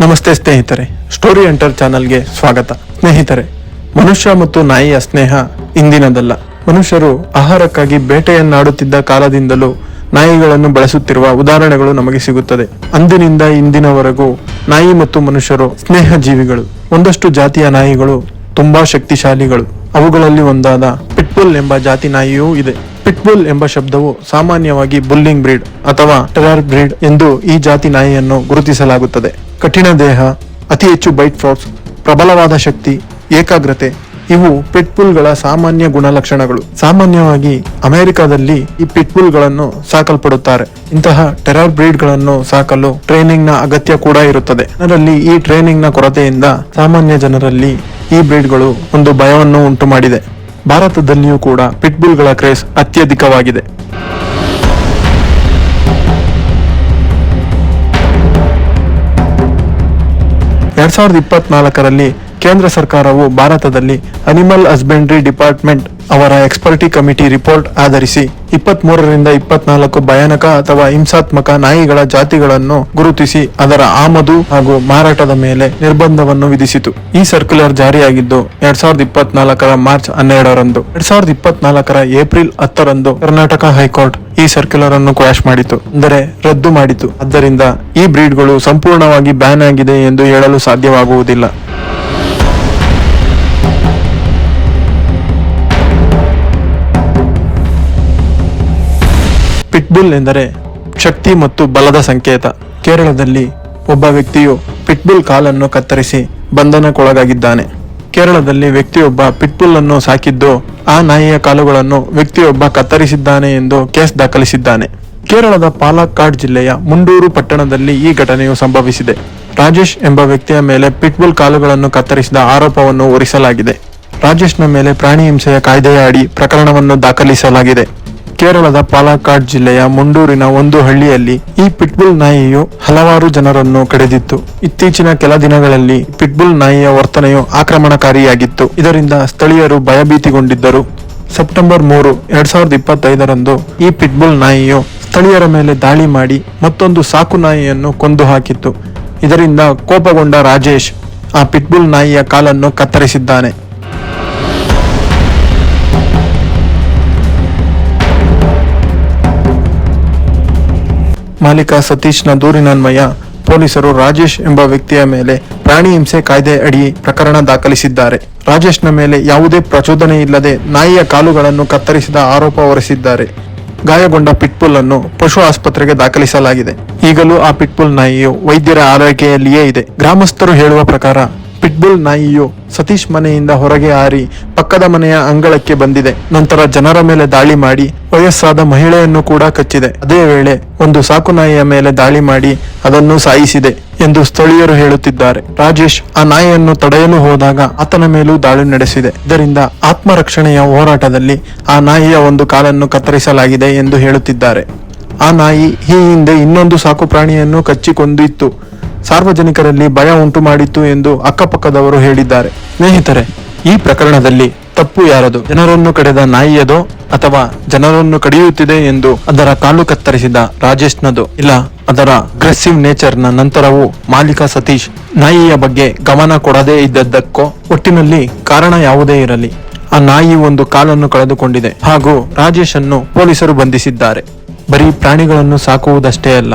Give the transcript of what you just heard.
ನಮಸ್ತೆ ಸ್ನೇಹಿತರೆ story enter ಚಾನಲ್ಗೆ ಸ್ವಾಗತ. ಸ್ನೇಹಿತರೆ, ಮನುಷ್ಯ ಮತ್ತು ನಾಯಿಯ ಸ್ನೇಹ ಇಂದಿನದಲ್ಲ. ಮನುಷ್ಯರು ಆಹಾರಕ್ಕಾಗಿ ಬೇಟೆಯನ್ನಾಡುತ್ತಿದ್ದ ಕಾಲದಿಂದಲೂ ನಾಯಿಗಳನ್ನು ಬಳಸುತ್ತಿರುವ ಉದಾಹರಣೆಗಳು ನಮಗೆ ಸಿಗುತ್ತದೆ. ಅಂದಿನಿಂದ ಇಂದಿನವರೆಗೂ ನಾಯಿ ಮತ್ತು ಮನುಷ್ಯರು ಸ್ನೇಹ ಜೀವಿಗಳು ಒಂದಷ್ಟು ಜಾತಿಯ ನಾಯಿಗಳು ತುಂಬಾ ಶಕ್ತಿಶಾಲಿಗಳು. ಅವುಗಳಲ್ಲಿ ಒಂದಾದ ಪಿಟ್ಬುಲ್ ಎಂಬ ಜಾತಿ ನಾಯಿಯೂ ಇದೆ. ಪಿಟ್ಬುಲ್ ಎಂಬ ಶಬ್ದವು ಸಾಮಾನ್ಯವಾಗಿ ಬುಲ್ಲಿಂಗ್ ಬ್ರೀಡ್ ಅಥವಾ ಟೆರರ್ ಬ್ರೀಡ್ ಎಂದು ಈ ಜಾತಿ ನಾಯಿಯನ್ನು ಗುರುತಿಸಲಾಗುತ್ತದೆ. ಕಠಿಣ ದೇಹ, ಅತಿ ಹೆಚ್ಚು ಬೈಟ್ ಫೋರ್ಸ್ ಪ್ರಬಲವಾದ ಶಕ್ತಿ, ಏಕಾಗ್ರತೆ, ಇವು ಪಿಟ್ಬುಲ್ಗಳ ಸಾಮಾನ್ಯ ಗುಣಲಕ್ಷಣಗಳು. ಸಾಮಾನ್ಯವಾಗಿ ಅಮೆರಿಕದಲ್ಲಿ ಈ ಪಿಟ್ಬುಲ್ಗಳನ್ನು ಸಾಕಲ್ಪಡುತ್ತಾರೆ. ಇಂತಹ ಟೆರರ್ ಬ್ರೀಡ್ಗಳನ್ನು ಸಾಕಲು ಟ್ರೈನಿಂಗ್ನ ಅಗತ್ಯ ಕೂಡ ಇರುತ್ತದೆ. ಅದರಲ್ಲಿ ಈ ಟ್ರೈನಿಂಗ್ನ ಕೊರತೆಯಿಂದ ಸಾಮಾನ್ಯ ಜನರಲ್ಲಿ ಈ ಬ್ರೀಡ್ಗಳು ಒಂದು ಭಯವನ್ನು ಉಂಟು ಮಾಡಿದೆ ಭಾರತದಲ್ಲಿಯೂ ಕೂಡ ಪಿಟ್ಬುಲ್ಗಳ ಕ್ರೇಸ್ ಅತ್ಯಧಿಕವಾಗಿದೆ. ಎರಡ್ ಸಾವಿರದ ಇಪ್ಪತ್ನಾಲ್ಕರಲ್ಲಿ ಕೇಂದ್ರ ಸರ್ಕಾರವು ಭಾರತದಲ್ಲಿ ಅನಿಮಲ್ ಹಸ್ಬೆಂಡ್ರಿ ಡಿಪಾರ್ಟ್ಮೆಂಟ್ ಅವರ ಎಕ್ಸ್ಪರ್ಟಿ ಕಮಿಟಿ ರಿಪೋರ್ಟ್ ಆಧರಿಸಿ ಇಪ್ಪತ್ತ್ ಮೂರರಿಂದ ಇಪ್ಪತ್ನಾಲ್ಕು ಭಯಾನಕ ಅಥವಾ ಹಿಂಸಾತ್ಮಕ ನಾಯಿಗಳ ಜಾತಿಗಳನ್ನು ಗುರುತಿಸಿ ಅದರ ಆಮದು ಹಾಗೂ ಮಾರಾಟದ ಮೇಲೆ ನಿರ್ಬಂಧವನ್ನು ವಿಧಿಸಿತು. ಈ ಸರ್ಕ್ಯುಲರ್ ಜಾರಿಯಾಗಿದ್ದು ಎರಡ್ ಸಾವಿರದ ಇಪ್ಪತ್ನಾಲ್ಕರ ಮಾರ್ಚ್ ಹನ್ನೆರಡರಂದು, ಎರಡ್ ಸಾವಿರದ ಇಪ್ಪತ್ನಾಲ್ಕರ ಏಪ್ರಿಲ್ ಹತ್ತರಂದು ಕರ್ನಾಟಕ ಹೈಕೋರ್ಟ್ ಈ ಸರ್ಕ್ಯುಲರ್ ಅನ್ನು ಕ್ವಾಶ್ ಮಾಡಿತು, ಅಂದರೆ ರದ್ದು ಮಾಡಿತು. ಆದ್ದರಿಂದ ಈ ಬ್ರೀಡ್ಗಳು ಸಂಪೂರ್ಣವಾಗಿ ಬ್ಯಾನ್ ಆಗಿದೆ ಎಂದು ಹೇಳಲು ಸಾಧ್ಯವಾಗುವುದಿಲ್ಲ. ಪಿಟ್ಬುಲ್ ಎಂದರೆ ಶಕ್ತಿ ಮತ್ತು ಬಲದ ಸಂಕೇತ. ಕೇರಳದಲ್ಲಿ ಒಬ್ಬ ವ್ಯಕ್ತಿಯು ಪಿಟ್ಬುಲ್ ಕಾಲನ್ನು ಕತ್ತರಿಸಿ ಬಂಧನಕ್ಕೊಳಗಾಗಿದ್ದಾನೆ. ಕೇರಳದಲ್ಲಿ ವ್ಯಕ್ತಿಯೊಬ್ಬ ಪಿಟ್ಬುಲ್ ಅನ್ನು ಸಾಕಿದ್ದು ಆ ನಾಯಿಯ ಕಾಲುಗಳನ್ನು ವ್ಯಕ್ತಿಯೊಬ್ಬ ಕತ್ತರಿಸಿದ್ದಾನೆ ಎಂದು ಕೇಸ್ ದಾಖಲಿಸಿದ್ದಾನೆ. ಕೇರಳದ ಪಾಲಕ್ಕಾಡ್ ಜಿಲ್ಲೆಯ ಮುಂಡೂರು ಪಟ್ಟಣದಲ್ಲಿ ಈ ಘಟನೆಯು ಸಂಭವಿಸಿದೆ. ರಾಜೇಶ್ ಎಂಬ ವ್ಯಕ್ತಿಯ ಮೇಲೆ ಪಿಟ್ಬುಲ್ ಕಾಲುಗಳನ್ನು ಕತ್ತರಿಸಿದ ಆರೋಪವನ್ನು ಹೊರಿಸಲಾಗಿದೆ. ರಾಜೇಶ್ನ ಮೇಲೆ ಪ್ರಾಣಿ ಹಿಂಸೆಯ ಕಾಯ್ದೆಯ ಅಡಿ ಪ್ರಕರಣವನ್ನು ದಾಖಲಿಸಲಾಗಿದೆ. ಕೇರಳದ ಪಾಲಕ್ಕಾಡ್ ಜಿಲ್ಲೆಯ ಮುಂಡೂರಿನ ಒಂದು ಹಳ್ಳಿಯಲ್ಲಿ ಈ ಪಿಟ್ಬುಲ್ ನಾಯಿಯು ಹಲವಾರು ಜನರನ್ನು ಕಡಿದಿತ್ತು. ಇತ್ತೀಚಿನ ಕೆಲ ದಿನಗಳಲ್ಲಿ ಪಿಟ್ಬುಲ್ ನಾಯಿಯ ವರ್ತನೆಯು ಆಕ್ರಮಣಕಾರಿಯಾಗಿತ್ತು. ಇದರಿಂದ ಸ್ಥಳೀಯರು ಭಯಭೀತಿಗೊಂಡಿದ್ದರು. ಸೆಪ್ಟೆಂಬರ್ ಮೂರು, ಎರಡ್ ಸಾವಿರದ ಇಪ್ಪತ್ತೈದರಂದು ಈ ಪಿಟ್ಬುಲ್ ನಾಯಿಯು ಸ್ಥಳೀಯರ ಮೇಲೆ ದಾಳಿ ಮಾಡಿ ಮತ್ತೊಂದು ಸಾಕು ನಾಯಿಯನ್ನು ಕೊಂದು ಹಾಕಿತ್ತು. ಇದರಿಂದ ಕೋಪಗೊಂಡ ರಾಜೇಶ್ ಆ ಪಿಟ್ಬುಲ್ ನಾಯಿಯ ಕಾಲನ್ನು ಕತ್ತರಿಸಿದ್ದಾನೆ. ಮಾಲೀಕ ಸತೀಶ್ನ ದೂರಿನನ್ವಯ ಪೊಲೀಸರು ರಾಜೇಶ್ ಎಂಬ ವ್ಯಕ್ತಿಯ ಮೇಲೆ ಪ್ರಾಣಿ ಹಿಂಸೆ ಕಾಯ್ದೆ ಅಡಿ ಪ್ರಕರಣ ದಾಖಲಿಸಿದ್ದಾರೆ. ರಾಜೇಶ್ನ ಮೇಲೆ ಯಾವುದೇ ಪ್ರಚೋದನೆ ಇಲ್ಲದೆ ನಾಯಿಯ ಕಾಲುಗಳನ್ನು ಕತ್ತರಿಸಿದ ಆರೋಪ ಹೊರಿಸಿದ್ದಾರೆ. ಗಾಯಗೊಂಡ ಪಿಟ್ಬುಲ್ ಅನ್ನು ಪಶು ಆಸ್ಪತ್ರೆಗೆ ದಾಖಲಿಸಲಾಗಿದೆ. ಈಗಲೂ ಆ ಪಿಟ್ಪುಲ್ ನಾಯಿಯು ವೈದ್ಯರ ಆರೈಕೆಯಲ್ಲಿಯೇ ಇದೆ. ಗ್ರಾಮಸ್ಥರು ಹೇಳುವ ಪ್ರಕಾರ ಪಿಟ್ಬುಲ್ ನಾಯಿಯು ಸತೀಶ್ ಮನೆಯಿಂದ ಹೊರಗೆ ಹಾರಿ ಪಕ್ಕದ ಮನೆಯ ಅಂಗಳಕ್ಕೆ ಬಂದಿದೆ. ನಂತರ ಜನರ ಮೇಲೆ ದಾಳಿ ಮಾಡಿ ವಯಸ್ಸಾದ ಮಹಿಳೆಯನ್ನು ಕೂಡ ಕಚ್ಚಿದೆ. ಅದೇ ವೇಳೆ ಒಂದು ಸಾಕು ನಾಯಿಯ ಮೇಲೆ ದಾಳಿ ಮಾಡಿ ಅದನ್ನು ಸಾಯಿಸಿದೆ ಎಂದು ಸ್ಥಳೀಯರು ಹೇಳುತ್ತಿದ್ದಾರೆ. ರಾಜೇಶ್ ಆ ನಾಯಿಯನ್ನು ತಡೆಯಲು ಹೋದಾಗ ಆತನ ಮೇಲೂ ದಾಳಿ ನಡೆಸಿದೆ. ಇದರಿಂದ ಆತ್ಮರಕ್ಷಣೆಯ ಹೋರಾಟದಲ್ಲಿ ಆ ನಾಯಿಯ ಒಂದು ಕಾಲನ್ನು ಕತ್ತರಿಸಲಾಗಿದೆ ಎಂದು ಹೇಳುತ್ತಿದ್ದಾರೆ. ಆ ನಾಯಿ ಈ ಹಿಂದೆ ಇನ್ನೊಂದು ಸಾಕು ಪ್ರಾಣಿಯನ್ನು ಕಚ್ಚಿ ಕೊಂದಿತ್ತು ಸಾರ್ವಜನಿಕರಲ್ಲಿ ಭಯ ಉಂಟು ಮಾಡಿತ್ತು ಎಂದು ಅಕ್ಕಪಕ್ಕದವರು ಹೇಳಿದ್ದಾರೆ. ಸ್ನೇಹಿತರೆ, ಈ ಪ್ರಕರಣದಲ್ಲಿ ತಪ್ಪು ಯಾರದು? ಜನರನ್ನು ಕಡೆದ ನಾಯಿಯದೋ ಅಥವಾ ಜನರನ್ನು ಕಡಿಯುತ್ತಿದೆ ಎಂದು ಅದರ ಕಾಲು ಕತ್ತರಿಸಿದ ರಾಜೇಶ್ನದು? ಇಲ್ಲ, ಅದರ ಅಗ್ರೆಸಿವ್ ನೇಚರ್ನ ನಂತರವೂ ಮಾಲೀಕ ಸತೀಶ್ ನಾಯಿಯ ಬಗ್ಗೆ ಗಮನ ಕೊಡದೇ ಇದ್ದದ್ದಕ್ಕೋ ಒಟ್ಟಿನಲ್ಲಿ ಕಾರಣ ಯಾವುದೇ ಇರಲಿ. ಆ ನಾಯಿ ಒಂದು ಕಾಲನ್ನು ಕಳೆದುಕೊಂಡಿದೆ. ಹಾಗೂ ರಾಜೇಶ್ ಅನ್ನು ಪೊಲೀಸರು ಬಂಧಿಸಿದ್ದಾರೆ. ಬರೀ ಪ್ರಾಣಿಗಳನ್ನು ಸಾಕುವುದಷ್ಟೇ ಅಲ್ಲ